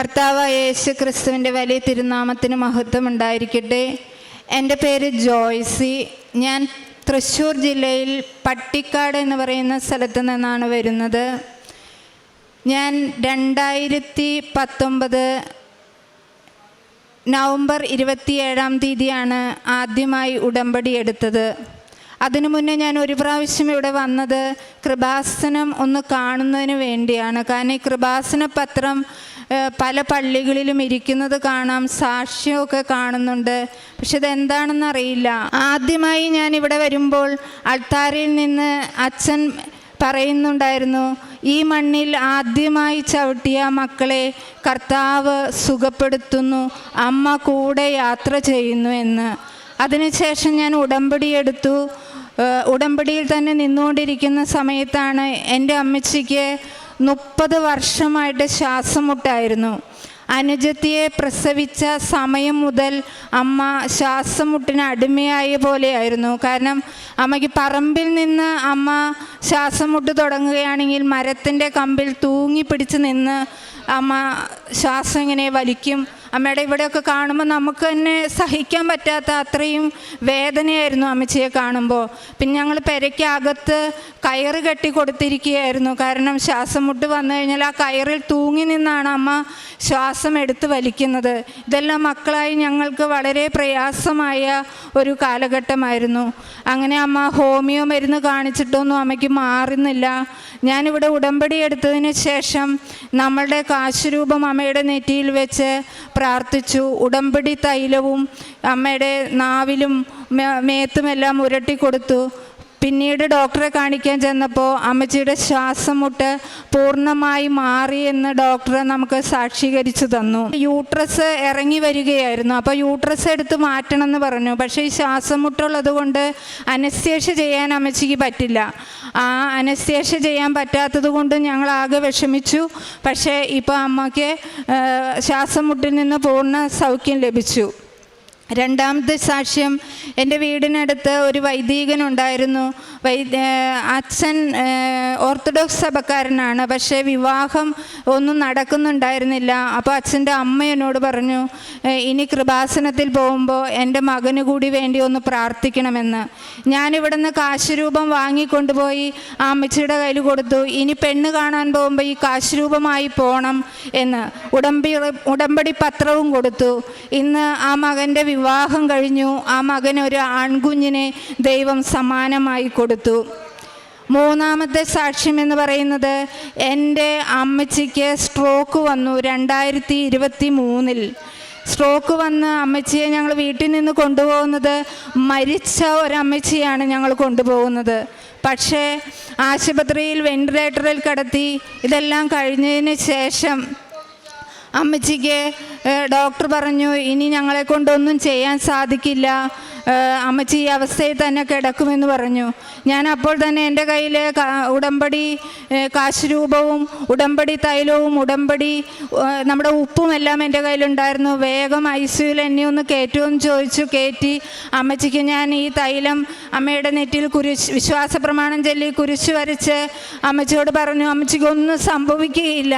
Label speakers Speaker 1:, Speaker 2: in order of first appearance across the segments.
Speaker 1: കർത്താവായ യേശു ക്രിസ്തുവിന്റെ വലിയ തിരുനാമത്തിന് മഹത്വം ഉണ്ടായിരിക്കട്ടെ. എന്റെ പേര് ജോയ്സി. ഞാൻ തൃശ്ശൂർ ജില്ലയിൽ പട്ടിക്കാട് എന്ന് പറയുന്ന സ്ഥലത്ത് നിന്നാണ് വരുന്നത്. ഞാൻ രണ്ടായിരത്തി പത്തൊമ്പത് നവംബർ ഇരുപത്തിയേഴാം തീയതിയാണ് ആദ്യമായി ഉടമ്പടി എടുത്തത്. അതിനു മുന്നേ ഞാൻ ഒരു പ്രാവശ്യം ഇവിടെ വന്നത് കൃപാസനം ഒന്ന് കാണുന്നതിന് വേണ്ടിയാണ്. കാരണം ഈ കൃപാസന പത്രം പല പള്ളികളിലും ഇരിക്കുന്നത് കാണാം സാക്ഷ്യമൊക്കെ കാണുന്നുണ്ട്. പക്ഷെ ഇതെന്താണെന്ന് അറിയില്ല. ആദ്യമായി ഞാൻ ഇവിടെ വരുമ്പോൾ അൾത്താരയിൽ നിന്ന് അച്ഛൻ പറയുന്നുണ്ടായിരുന്നു ഈ മണ്ണിൽ ആദ്യമായി ചവിട്ടിയ മക്കളെ കർത്താവ് സുഖപ്പെടുത്തുന്നു അമ്മ കൂടെ യാത്ര ചെയ്യുന്നു എന്ന്. അതിനുശേഷം ഞാൻ ഉടമ്പടി എടുത്തു. ഉടമ്പടിയിൽ തന്നെ നിന്നുകൊണ്ടിരിക്കുന്ന സമയത്താണ് എന്റെ അമ്മച്ചിക്ക് മുപ്പത് വർഷമായിട്ട് ശ്വാസമുട്ടായിരുന്നു. അനുജത്തിയെ പ്രസവിച്ച സമയം മുതൽ അമ്മ ശ്വാസമുട്ടിന് അടിമയായ പോലെയായിരുന്നു. കാരണം അമ്മയ്ക്ക് പറമ്പിൽ നിന്ന് അമ്മ ശ്വാസമുട്ട് തുടങ്ങുകയാണെങ്കിൽ മരത്തിന്റെ കമ്പിൽ തൂങ്ങി പിടിച്ച് നിന്ന് അമ്മ ശ്വാസം ഇങ്ങനെ വലിക്കും. അമ്മയുടെ ഇവിടെയൊക്കെ കാണുമ്പോൾ നമുക്ക് തന്നെ സഹിക്കാൻ പറ്റാത്ത അത്രയും വേദനയായിരുന്നു അമ്മച്ചിയെ കാണുമ്പോൾ. പിന്നെ ഞങ്ങൾ പെരയ്ക്കകത്ത് കയറ് കെട്ടി കൊടുത്തിരിക്കുകയായിരുന്നു. കാരണം ശ്വാസം മുട്ട് വന്നു കഴിഞ്ഞാൽ ആ കയറിൽ തൂങ്ങി നിന്നാണ് അമ്മ ശ്വാസം എടുത്ത് വലിക്കുന്നത്. ഇതെല്ലാം മക്കളായി ഞങ്ങൾക്ക് വളരെ പ്രയാസമായ ഒരു കാലഘട്ടമായിരുന്നു. അങ്ങനെ അമ്മ ഹോമിയോ മരുന്ന് കാണിച്ചിട്ടൊന്നും അമ്മയ്ക്ക് മാറുന്നില്ല. ഞാനിവിടെ ഉടമ്പടി എടുത്തതിന് ശേഷം നമ്മളുടെ കാശുരൂപം അമ്മയുടെ നെറ്റിയിൽ വെച്ച് പ്രാർത്ഥിച്ചു. ഉടമ്പടി തൈലവും അമ്മയുടെ നാവിലും മേത്തുമെല്ലാം ഉരട്ടി കൊടുത്തു. പിന്നീട് ഡോക്ടറെ കാണിക്കാൻ ചെന്നപ്പോൾ അമ്മച്ചിയുടെ ശ്വാസം മുട്ട് പൂർണമായി മാറി എന്ന് ഡോക്ടർ നമുക്ക് സാക്ഷീകരിച്ചു തന്നു. യൂട്രസ് ഇറങ്ങി വരികയായിരുന്നു. അപ്പോൾ യൂട്രസ് എടുത്ത് മാറ്റണം എന്ന് പറഞ്ഞു. പക്ഷേ ഈ ശ്വാസം മുട്ടുള്ളത് കൊണ്ട് അനസ്തേഷ്യ ചെയ്യാൻ അമ്മച്ചിക്ക് പറ്റില്ല. ആ അനസ്തേഷ്യ ചെയ്യാൻ പറ്റാത്തത് കൊണ്ട് ഞങ്ങൾ ആകെ വിഷമിച്ചു. പക്ഷേ ഇപ്പോൾ അമ്മയ്ക്ക് ശ്വാസം മുട്ടിൽ നിന്ന് പൂർണ സൗഖ്യം ലഭിച്ചു. രണ്ടാമത്തെ സാക്ഷ്യം എന്റെ വീടിനടുത്ത് ഒരു വൈദികനുണ്ടായിരുന്നു. വൈ അച്ഛൻ ഓർത്തഡോക്സ് സഭക്കാരനാണ്. പക്ഷേ വിവാഹം ഒന്നും നടക്കുന്നുണ്ടായിരുന്നില്ല. അപ്പോൾ അച്ഛന്റെ അമ്മ എന്നോട് പറഞ്ഞു ഇനി കൃപാസനത്തിൽ പോകുമ്പോൾ എന്റെ മകന് കൂടി വേണ്ടി ഒന്ന് പ്രാർത്ഥിക്കണമെന്ന്. ഞാനിവിടുന്ന് കാശുരൂപം വാങ്ങിക്കൊണ്ടുപോയി ആ അമ്മച്ചിയുടെ കയ്യിൽ കൊടുത്തു. ഇനി പെണ്ണ് കാണാൻ പോകുമ്പോൾ ഈ കാശുരൂപമായി പോകണം എന്ന് ഉടമ്പടി ഉടമ്പടി പത്രവും കൊടുത്തു. ഇന്ന് ആ മകന്റെ വിവാഹം കഴിഞ്ഞു. ആ മകന് ഒരു ആൺകുഞ്ഞിനെ ദൈവം സമാനമായി കൊടുത്തു. മൂന്നാമത്തെ സാക്ഷ്യം എന്ന് പറയുന്നത് എന്റെ അമ്മച്ചിക്ക് സ്ട്രോക്ക് വന്നു രണ്ടായിരത്തി ഇരുപത്തി മൂന്നിൽ സ്ട്രോക്ക് വന്ന് അമ്മച്ചിയെ ഞങ്ങൾ വീട്ടിൽ നിന്ന് കൊണ്ടുപോകുന്നത് മരിച്ച ഒരമ്മച്ചിയാണ് ഞങ്ങൾ കൊണ്ടുപോകുന്നത്. പക്ഷേ ആശുപത്രിയിൽ വെന്റിലേറ്ററിൽ കടത്തി. ഇതെല്ലാം കഴിഞ്ഞതിന് ശേഷം അമ്മച്ചിക്ക് ഡോക്ടർ പറഞ്ഞു ഇനി ഞങ്ങളെ കൊണ്ടൊന്നും ചെയ്യാൻ സാധിക്കില്ല. അമ്മച്ചി ഈ അവസ്ഥയിൽ തന്നെ കിടക്കുമെന്ന് പറഞ്ഞു. ഞാൻ അപ്പോൾ തന്നെ എന്റെ കയ്യിൽ ഉടമ്പടി കാശ് കാശുരൂപവും ഉടമ്പടി തൈലവും ഉടമ്പടി നമ്മുടെ ഉപ്പും എല്ലാം എന്റെ കയ്യിലുണ്ടായിരുന്നു. വേഗം ഐ സിയുൽ എന്നെ ഒന്ന് കയറ്റുമെന്ന് ചോദിച്ചു. കയറ്റി അമ്മച്ചിക്ക് ഞാൻ ഈ തൈലം അമ്മയുടെ നെറ്റിയിൽ കുരിശ് വിശ്വാസ പ്രമാണം ചൊല്ലി കുരിശ് വരച്ച് അമ്മച്ചിയോട് പറഞ്ഞു അമ്മച്ചിക്ക് ഒന്നും സംഭവിക്കുകയില്ല.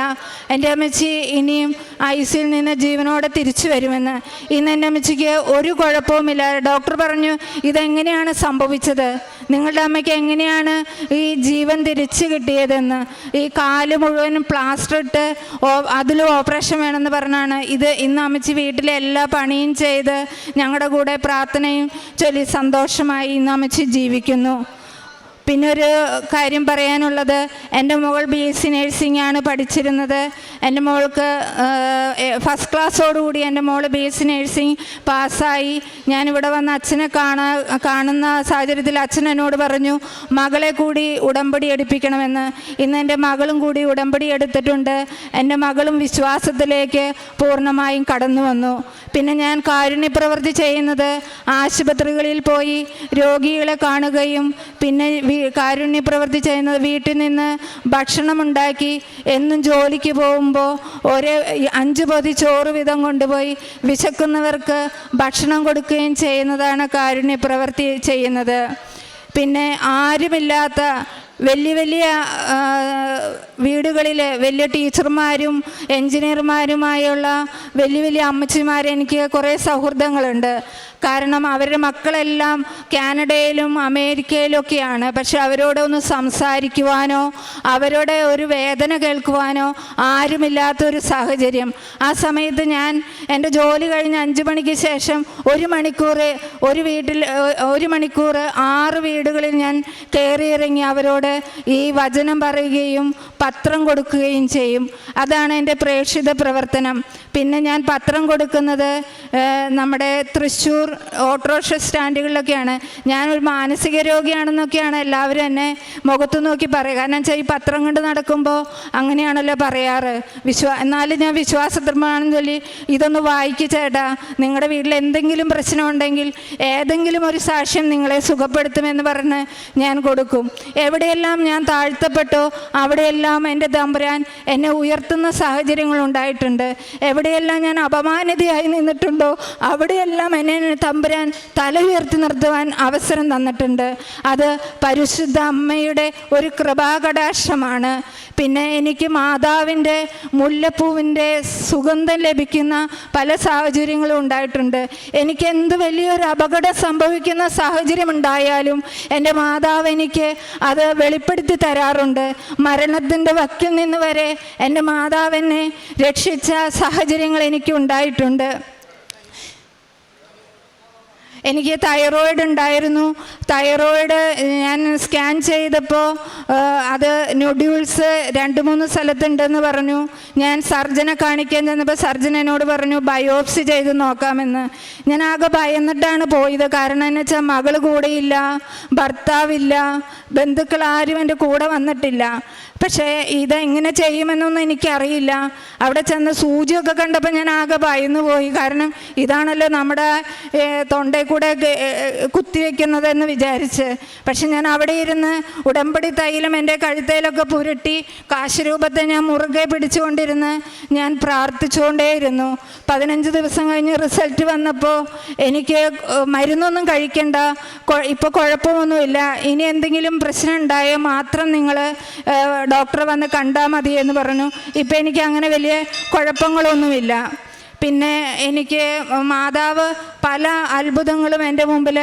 Speaker 1: എന്റെ അമ്മച്ചി ഇനിയും ഐ സിയിൽ നിന്ന് ജീവനോടെ തിരിച്ചു വരുമെന്ന്. ഇന്ന് എന്റെ അമ്മച്ചിക്ക് ഒരു കുഴപ്പവുമില്ല. ഡോക്ടർ പറഞ്ഞു ഇതെങ്ങനെയാണ് സംഭവിച്ചത്? നിങ്ങളുടെ അമ്മയ്ക്ക് എങ്ങനെയാണ് ഈ ജീവൻ തിരിച്ചു കിട്ടിയതെന്ന്? ഈ കാൽ മുഴുവനും പ്ലാസ്റ്റർ ഇട്ട് അതിലും ഓപ്പറേഷൻ വേണമെന്ന് പറഞ്ഞാണ്. ഇത് ഇന്ന് അമ്മച്ചി വീട്ടിലെ എല്ലാ പണിയും ചെയ്ത് ഞങ്ങളുടെ കൂടെ പ്രാർത്ഥനയും ചൊല്ലി സന്തോഷമായി ഇന്ന് അമ്മച്ചി ജീവിക്കുന്നു. പിന്നെ ഒരു കാര്യം പറയാനുള്ളത് എന്റെ മകൾ ബി എസ് സി നേഴ്സിംഗ് ആണ് പഠിച്ചിരുന്നത്. എന്റെ മകൾക്ക് ഫസ്റ്റ് ക്ലാസ്സോടുകൂടി എന്റെ മോൾ ബി എസ് സി നേഴ്സിംഗ് പാസ്സായി. ഞാനിവിടെ വന്ന് അച്ഛനെ കാണാ കാണുന്ന സാഹചര്യത്തിൽ അച്ഛൻ എന്നോട് പറഞ്ഞു മകളെ കൂടി ഉടമ്പടി എടുപ്പിക്കണമെന്ന്. ഇന്ന് എന്റെ മകളും കൂടി ഉടമ്പടി എടുത്തിട്ടുണ്ട്. എന്റെ മകളും വിശ്വാസത്തിലേക്ക് പൂർണമായും കടന്നു വന്നു. പിന്നെ ഞാൻ കാരുണ്യപ്രവൃത്തി ചെയ്യുന്നത് ആശുപത്രികളിൽ പോയി രോഗികളെ കാണുകയും പിന്നെ വീ- കാരുണ്യപ്രവൃത്തി ചെയ്യുന്നത് വീട്ടിൽ നിന്ന് ഭക്ഷണം ഉണ്ടാക്കി എന്നും ജോലിക്ക് പോകുമ്പോൾ ഒരേ അഞ്ച് പൊതി ചോറ് വീതം കൊണ്ടുപോയി വിശക്കുന്നവർക്ക് ഭക്ഷണം കൊടുക്കുകയും ചെയ്യുന്നതാണ് കാരുണ്യ പ്രവൃത്തി ചെയ്യുന്നത്. പിന്നെ ആരുമില്ലാത്ത വലിയ വലിയ വീടുകളിലെ വലിയ ടീച്ചർമാരും എൻജിനീയർമാരുമായുള്ള വലിയ വലിയ അമ്മച്ചിമാർ എനിക്ക് കുറേ സൗഹൃദങ്ങളുണ്ട്. കാരണം അവരുടെ മക്കളെല്ലാം കാനഡയിലും അമേരിക്കയിലും ഒക്കെയാണ് പക്ഷെ അവരോടൊന്ന് സംസാരിക്കുവാനോ അവരുടെ ഒരു വേദന കേൾക്കുവാനോ ആരുമില്ലാത്തൊരു സാഹചര്യം. ആ സമയത്ത് ഞാൻ എന്റെ ജോലി കഴിഞ്ഞ് അഞ്ച് മണിക്ക് ശേഷം ഒരു മണിക്കൂർ ഒരു വീട്ടിൽ ഒരു മണിക്കൂർ ആറ് വീടുകളിൽ ഞാൻ കയറിയിറങ്ങി അവരോട് ഈ വചനം പറയുകയും പത്രം കൊടുക്കുകയും ചെയ്യും. അതാണ് എന്റെ പ്രേക്ഷിത പ്രവർത്തനം. പിന്നെ ഞാൻ പത്രം കൊടുക്കുന്നത് നമ്മുടെ തൃശ്ശൂർ ഓട്ടോറിക്ഷ സ്റ്റാൻഡുകളിലൊക്കെയാണ്. ഞാനൊരു മാനസിക രോഗിയാണെന്നൊക്കെയാണ് എല്ലാവരും എന്നെ മുഖത്ത് നോക്കി പറയുക. കാരണം വെച്ചാൽ ഈ പത്രം കൊണ്ട് നടക്കുമ്പോൾ അങ്ങനെയാണല്ലോ പറയാറ്. വിശ്വാ എന്നാലും ഞാൻ വിശ്വാസത്രമാണെന്ന് ചൊല്ലി ഇതൊന്ന് വായിക്കു ചേട്ടാ. നിങ്ങളുടെ വീട്ടിൽ എന്തെങ്കിലും പ്രശ്നമുണ്ടെങ്കിൽ ഏതെങ്കിലും ഒരു സാക്ഷ്യം നിങ്ങളെ സുഖപ്പെടുത്തുമെന്ന് പറഞ്ഞ് ഞാൻ കൊടുക്കും. എവിടെയെല്ലാം ഞാൻ താഴ്ത്തപ്പെട്ടോ അവിടെയെല്ലാം എന്റെ തമ്പുരാൻ എന്നെ ഉയർത്തുന്ന സാഹചര്യങ്ങൾ ഉണ്ടായിട്ടുണ്ട്. എവിടെയെല്ലാം ഞാൻ അപമാനിതയായി നിന്നിട്ടുണ്ടോ അവിടെയെല്ലാം എന്നെ തമ്പുരാൻ തല ഉയർത്തി നിർത്തുവാൻ അവസരം തന്നിട്ടുണ്ട്. അത് പരിശുദ്ധ അമ്മയുടെ ഒരു കൃപാകടാക്ഷമാണ്. പിന്നെ എനിക്ക് മാതാവിന്റെ മുല്ലപ്പൂവിന്റെ സുഗന്ധം ലഭിക്കുന്ന പല സാഹചര്യങ്ങളും ഉണ്ടായിട്ടുണ്ട്. എനിക്ക് എന്ത് വലിയൊരു അപകടം സംഭവിക്കുന്ന സാഹചര്യം ഉണ്ടായാലും എന്റെ മാതാവ് എനിക്ക് അത് വെളിപ്പെടുത്തി തരാറുണ്ട്. മരണത്തിന്റെ വക്കിൽ നിന്ന് വരെ എന്റെ മാതാവിനെ രക്ഷിച്ച സാഹചര്യങ്ങൾ എനിക്ക് ഉണ്ടായിട്ടുണ്ട്. എനിക്ക് തൈറോയിഡ് ഉണ്ടായിരുന്നു. തൈറോയിഡ് ഞാൻ സ്കാൻ ചെയ്തപ്പോൾ അത് നൊഡ്യൂൾസ് രണ്ട് മൂന്ന് സ്ഥലത്തുണ്ടെന്ന് പറഞ്ഞു. ഞാൻ സർജനെ കാണിക്കാൻ ചെന്നപ്പോൾ സർജൻ എന്നോട് പറഞ്ഞു ബയോപ്സി ചെയ്ത് നോക്കാമെന്ന്. ഞാൻ ആകെ ഭയന്നിട്ടാണ് പോയത്. കാരണം എന്ന് വെച്ചാൽ മകൾ കൂടെയില്ല ഭർത്താവില്ല ബന്ധുക്കൾ ആരും എന്റെ കൂടെ വന്നിട്ടില്ല. പക്ഷേ ഇതെങ്ങനെ ചെയ്യുമെന്നൊന്നും എനിക്കറിയില്ല. അവിടെ ചെന്ന് സൂചിയൊക്കെ കണ്ടപ്പോൾ ഞാൻ ആകെ ഭയന്നു പോയി കാരണം ഇതാണല്ലോ നമ്മുടെ തൊണ്ടയിൽ കൂടെ കുത്തിവെക്കുന്നതെന്ന് വിചാരിച്ച്. പക്ഷെ ഞാൻ അവിടെ ഇരുന്ന് ഉടമ്പടി തൈലം എന്റെ കഴുത്തയിലൊക്കെ പുരട്ടി കാശരൂപത്തെ ഞാൻ മുറുകെ പിടിച്ചുകൊണ്ടിരുന്ന് ഞാൻ പ്രാർത്ഥിച്ചുകൊണ്ടേയിരുന്നു. പതിനഞ്ച് ദിവസം കഴിഞ്ഞ് റിസൾട്ട് വന്നപ്പോൾ എനിക്ക് മരുന്നൊന്നും കഴിക്കേണ്ട. ഇപ്പോൾ കുഴപ്പമൊന്നുമില്ല. ഇനി എന്തെങ്കിലും പ്രശ്നം ഉണ്ടായാൽ മാത്രം നിങ്ങൾ ഡോക്ടറെ വന്ന് കണ്ടാൽ മതി എന്ന് പറഞ്ഞു. ഇപ്പം എനിക്ക് അങ്ങനെ വലിയ കുഴപ്പങ്ങളൊന്നുമില്ല. പിന്നെ എനിക്ക് മാതാവ് പല അത്ഭുതങ്ങളും എന്റെ മുമ്പിൽ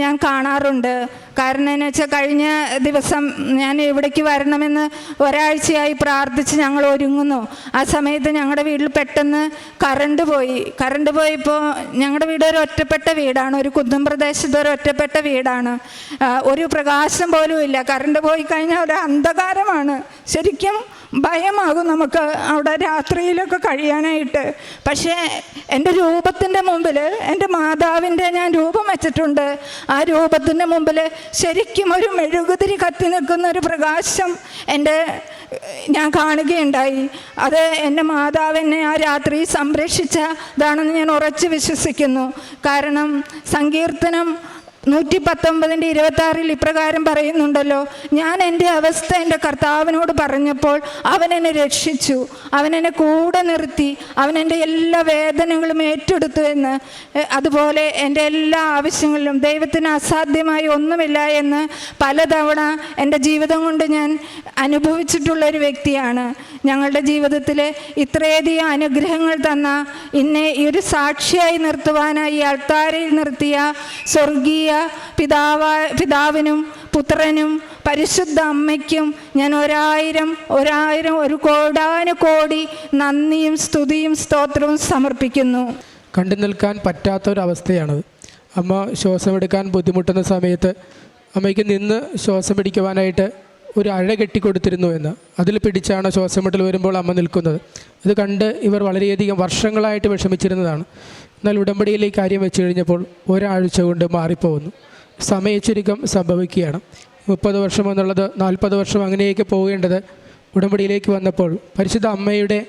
Speaker 1: ഞാൻ കാണാറുണ്ട്. കാരണം എന്ന് വെച്ചാൽ കഴിഞ്ഞ ദിവസം ഞാൻ ഇവിടേക്ക് വരണമെന്ന് ഒരാഴ്ചയായി പ്രാർത്ഥിച്ച് ഞങ്ങൾ ഒരുങ്ങുന്നു. ആ സമയത്ത് ഞങ്ങളുടെ വീട്ടിൽ പെട്ടെന്ന് കറണ്ട് പോയി. കറണ്ട് പോയപ്പോൾ ഞങ്ങളുടെ വീട് ഒരു ഒറ്റപ്പെട്ട വീടാണ്. ഒരു കുന്നും പ്രദേശത്ത് ഒരു ഒറ്റപ്പെട്ട വീടാണ്. ഒരു പ്രകാശം പോലും ഇല്ല. കറണ്ട് പോയി കഴിഞ്ഞാൽ ഒരു അന്ധകാരമാണ്. ശരിക്കും ഭയമാകും നമുക്ക് അവിടെ രാത്രിയിലൊക്കെ കഴിയാനായിട്ട്. പക്ഷേ എന്റെ രൂപത്തിന്റെ മുമ്പിൽ എന്റെ മാതാവിന്റെ ഞാൻ രൂപം വെച്ചിട്ടുണ്ട്. ആ രൂപത്തിന്റെ മുമ്പിൽ ശരിക്കും ഒരു മെഴുകുതിരി കത്തി നിൽക്കുന്ന ഒരു പ്രകാശം എന്റെ ഞാൻ കാണുകയുണ്ടായി. അത് എന്റെ മാതാവിനെ ആ രാത്രി സംരക്ഷിച്ചതാണെന്ന് ഞാൻ ഉറച്ച് വിശ്വസിക്കുന്നു. കാരണം സങ്കീർത്തനം നൂറ്റി പത്തൊമ്പതിന്റെ ഇരുപത്തി ആറിൽ ഇപ്രകാരം പറയുന്നുണ്ടല്ലോ. ഞാൻ എന്റെ അവസ്ഥ എന്റെ കർത്താവിനോട് പറഞ്ഞപ്പോൾ അവൻ എന്നെ രക്ഷിച്ചു. അവൻ എന്നെ കൂടെ നിർത്തി. അവൻ എന്റെ എല്ലാ വേദനകളും ഏറ്റെടുത്തു എന്ന് അതുപോലെ എന്റെ എല്ലാ ആവശ്യങ്ങളിലും ദൈവത്തിന് അസാധ്യമായി ഒന്നുമില്ല എന്ന് പലതവണ എന്റെ ജീവിതം കൊണ്ട് ഞാൻ അനുഭവിച്ചിട്ടുള്ള ഒരു വ്യക്തിയാണ്. ഞങ്ങളുടെ ജീവിതത്തിൽ ഇത്രയധികം അനുഗ്രഹങ്ങൾ തന്ന ഇന്നെ ഈ ഒരു സാക്ഷിയായി നിർത്തുവാനായി അൾത്താരയിൽ നിർത്തിയ സ്വർഗീയ പിതാവ പിതാവിനും പുത്രനും പരിശുദ്ധ അമ്മയ്ക്കും ഞാൻ ഒരായിരം ഒരായിരം ഒരു കോടാനു കോടി നന്ദിയും സ്തുതിയും സ്തോത്രവും സമർപ്പിക്കുന്നു.
Speaker 2: കണ്ടു നിൽക്കാൻ പറ്റാത്തൊരവസ്ഥയാണത്. അമ്മ ശ്വാസമെടുക്കാൻ ബുദ്ധിമുട്ടുന്ന സമയത്ത് അമ്മയ്ക്ക് നിന്ന് ശ്വാസം പിടിക്കുവാനായിട്ട് ഒരു അഴ കെട്ടിക്കൊടുത്തിരുന്നു എന്ന്. അതിൽ പിടിച്ചാണ് ശ്വാസം മുട്ടൽ വരുമ്പോൾ അമ്മ നിൽക്കുന്നത്. ഇത് കണ്ട് ഇവർ വളരെയധികം വർഷങ്ങളായിട്ട് വിഷമിച്ചിരുന്നതാണ്. എന്നാൽ ഉടമ്പടിയിൽ ഈ കാര്യം വെച്ച് കഴിഞ്ഞപ്പോൾ ഒരാഴ്ച കൊണ്ട് മാറിപ്പോകുന്നു. സമയച്ചുരുക്കം സംഭവിക്കുകയാണ്. മുപ്പത് വർഷം എന്നുള്ളത് നാൽപ്പത് വർഷം അങ്ങനെയൊക്കെ പോകേണ്ടത് ഉടമ്പടിയിലേക്ക് വന്നപ്പോൾ പരിശുദ്ധ അമ്മയുടെ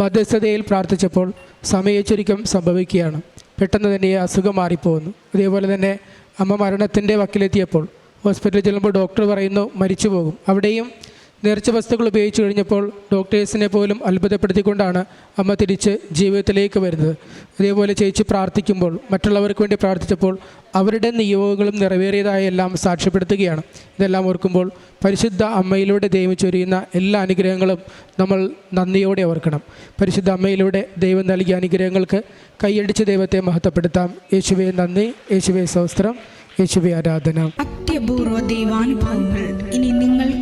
Speaker 2: മധ്യസ്ഥതയിൽ പ്രാർത്ഥിച്ചപ്പോൾ സമയച്ചുരുക്കം സംഭവിക്കുകയാണ്. പെട്ടെന്ന് തന്നെ അസുഖം മാറിപ്പോകുന്നു. അതേപോലെ തന്നെ അമ്മ മരണത്തിന്റെ വക്കിലെത്തിയപ്പോൾ ഹോസ്പിറ്റലിൽ ചെല്ലുമ്പോൾ ഡോക്ടർ പറയുന്നു മരിച്ചു പോകും അവിടെയും നേർച്ച വസ്തുക്കൾ ഉപയോഗിച്ചു കഴിഞ്ഞപ്പോൾ ഡോക്ടേഴ്സിനെ പോലും അത്ഭുതപ്പെടുത്തിക്കൊണ്ടാണ് അമ്മ തിരിച്ച് ജീവിതത്തിലേക്ക് വരുന്നത്. അതേപോലെ ചേച്ചി പ്രാർത്ഥിക്കുമ്പോൾ മറ്റുള്ളവർക്ക് വേണ്ടി പ്രാർത്ഥിച്ചപ്പോൾ അവരുടെ നിയോഗങ്ങളും നിറവേറിയതായ എല്ലാം സാക്ഷ്യപ്പെടുത്തുകയാണ്. ഇതെല്ലാം ഓർക്കുമ്പോൾ പരിശുദ്ധ അമ്മയിലൂടെ ദൈവം ചൊരിയുന്ന എല്ലാ അനുഗ്രഹങ്ങളും നമ്മൾ നന്ദിയോടെ ഓർക്കണം. പരിശുദ്ധ അമ്മയിലൂടെ ദൈവം നൽകിയ അനുഗ്രഹങ്ങൾക്ക് കൈയടിച്ച് ദൈവത്തെ മഹത്വപ്പെടുത്താം. യേശുവെ നന്ദി യേശുവെ സ്വസ്ത്രം യേശുവെ ആരാധന.
Speaker 3: അത്യപൂർവ ദൈവാനുഭവങ്ങൾ. ഇനി നിങ്ങൾക്കും